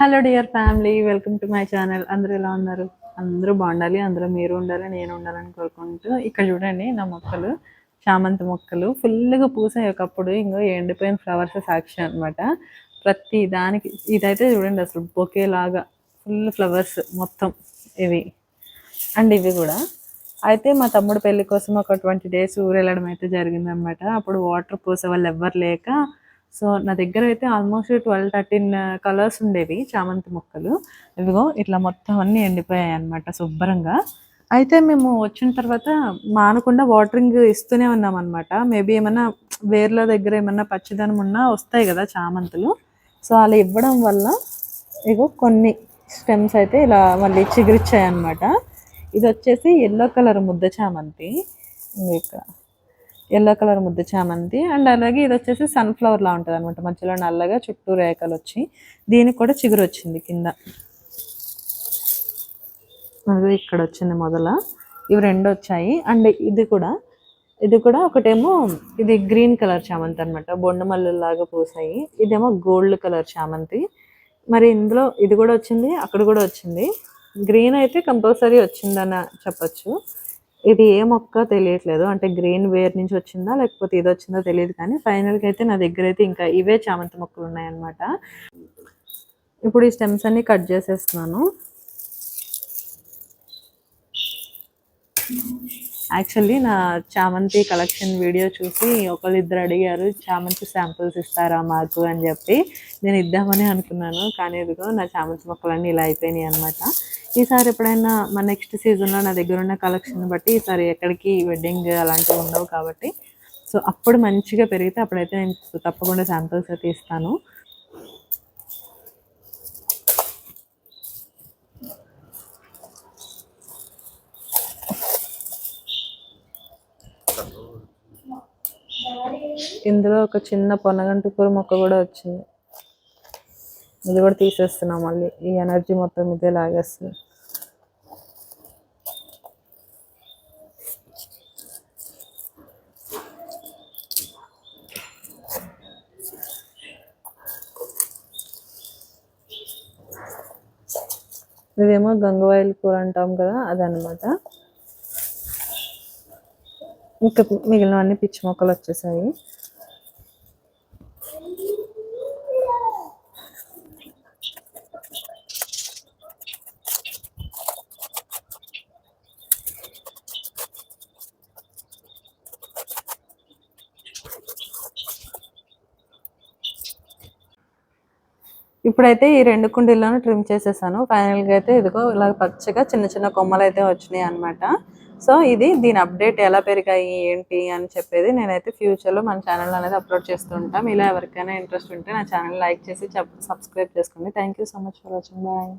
Hello dear family welcome to my channel. అందరూ ఎలా ఉన్నారు? అందరూ బాగుండాలి అందరూ మీరు ఉండాలి నేను ఉండాలని కోరుకుంటూ ఇక్కడ చూడండి నా మొక్కలు చామంతి మొక్కలు. ఫుల్గా పూసాయి ఒకప్పుడు ఇంకో ఎండిపోయిన ఫ్లవర్స్ సాక్షి అనమాట ప్రతి దానికి ఇదైతే చూడండి అసలు బొకే లాగా ఫుల్ ఫ్లవర్స్ మొత్తం ఇవి. అండ్ ఇవి కూడా. అయితే మా తమ్ముడు పెళ్ళి కోసం ఒక ట్వంటీ డేస్ ఊరు వెళ్ళడం అయితే జరిగిందనమాట అప్పుడు వాటర్ పోసే వాళ్ళు ఎవ్వరు లేక సో నా దగ్గర అయితే ఆల్మోస్ట్ ట్వెల్వ్ థర్టీన్ కలర్స్ ఉండేవి చామంతి మొక్కలు. ఇవిగో ఇట్లా మొత్తం అన్నీ ఎండిపోయాయి అనమాట శుభ్రంగా. అయితే మేము వచ్చిన తర్వాత మానకుండా వాటరింగ్ ఇస్తూనే ఉన్నాం అనమాట మేబీ ఏమన్నా వేర్ల దగ్గర ఏమన్నా పచ్చిదనం ఉన్నా వస్తాయి కదా చామంతులు. సో అలా ఇవ్వడం వల్ల ఇగో కొన్ని స్టెమ్స్ అయితే ఇలా మళ్ళీ చిగురిచ్చాయి అనమాట ఇది వచ్చేసి ఎల్లో కలర్ ముద్ద చామంతి. ఇక్కడ. ఎల్లో కలర్ ముద్ద చామంతి అండ్ అలాగే ఇది వచ్చేసి సన్ఫ్లవర్ లా ఉంటుంది అనమాట మధ్యలో నల్లగా చుట్టూ రేఖలు వచ్చి దీనికి కూడా చిగురు వచ్చింది కింద. అదే ఇక్కడ వచ్చింది మొదల. ఇవి రెండు వచ్చాయి. అండ్ ఇది కూడా ఇది కూడా ఒకటేమో ఇది గ్రీన్ కలర్ చామంతి అనమాట బొండ లాగా పూసాయి. ఇదేమో గోల్డ్ కలర్ చామంతి. మరి ఇందులో ఇది కూడా వచ్చింది అక్కడ కూడా వచ్చింది. గ్రీన్ అయితే కంపల్సరీ వచ్చిందని చెప్పచ్చు. ఇది ఏ మొక్క తెలియట్లేదు. అంటే గ్రీన్ వేర్ నుంచి వచ్చిందా లేకపోతే ఇది వచ్చిందో తెలియదు కానీ ఫైనల్గా అయితే నా దగ్గర అయితే ఇంకా ఇవే చామంతి మొక్కలు ఉన్నాయన్నమాట. ఇప్పుడు ఈ స్టెమ్స్ అన్ని కట్ చేసేస్తున్నాను. యాక్చువల్లీ నా చామంతి కలెక్షన్ వీడియో చూసి ఒకళ్ళిద్దరు అడిగారు చామంతి శాంపుల్స్ ఇస్తారా మాకు? అని చెప్పి. నేను ఇద్దామని అనుకున్నాను కానీ ఇదిగో నా చామంతి మొక్కలన్నీ ఇలా అయిపోయినాయి అనమాట ఈసారి ఎప్పుడైనా మా నెక్స్ట్ సీజన్లో నా దగ్గర ఉన్న కలెక్షన్ బట్టి ఈసారి ఎక్కడికి వెడ్డింగ్ అలాంటివి ఉండవు కాబట్టి. సో అప్పుడు మంచిగా పెరిగితే అప్పుడైతే నేను తప్పకుండా శాంపిల్స్ అయితే ఇస్తాను ఇందులో ఒక చిన్న పొనగంటి కూర మొక్క కూడా వచ్చింది. ఇది కూడా తీసేస్తున్నాం మళ్ళీ. ఈ ఎనర్జీ మొత్తం ఇదే లాగేస్తుంది. ఇదేమో గంగవాయిల కూర అంటాం కదా అదనమాట ఇంకా మిగిలినవన్నీ పిచ్చి మొక్కలు వచ్చేసాయి. ఇప్పుడైతే ఈ రెండు కుండీల్లోనూ ట్రిమ్ చేసేసాను. ఫైనల్గా అయితే ఇదిగో ఇలా పచ్చగా చిన్న చిన్న కొమ్మలు అయితే వచ్చినాయి అనమాట సో ఇది దీని అప్డేట్ ఎలా పెరిగాయి ఏంటి అని చెప్పేది నేనైతే ఫ్యూచర్లో మన ఛానల్ అనేది అప్లోడ్ చేస్తూ ఉంటాం. ఇలా ఎవరికైనా ఇంట్రెస్ట్ ఉంటే నా ఛానల్ లైక్ చేసి సబ్స్క్రైబ్ చేసుకోండి. Thank so much for watching bye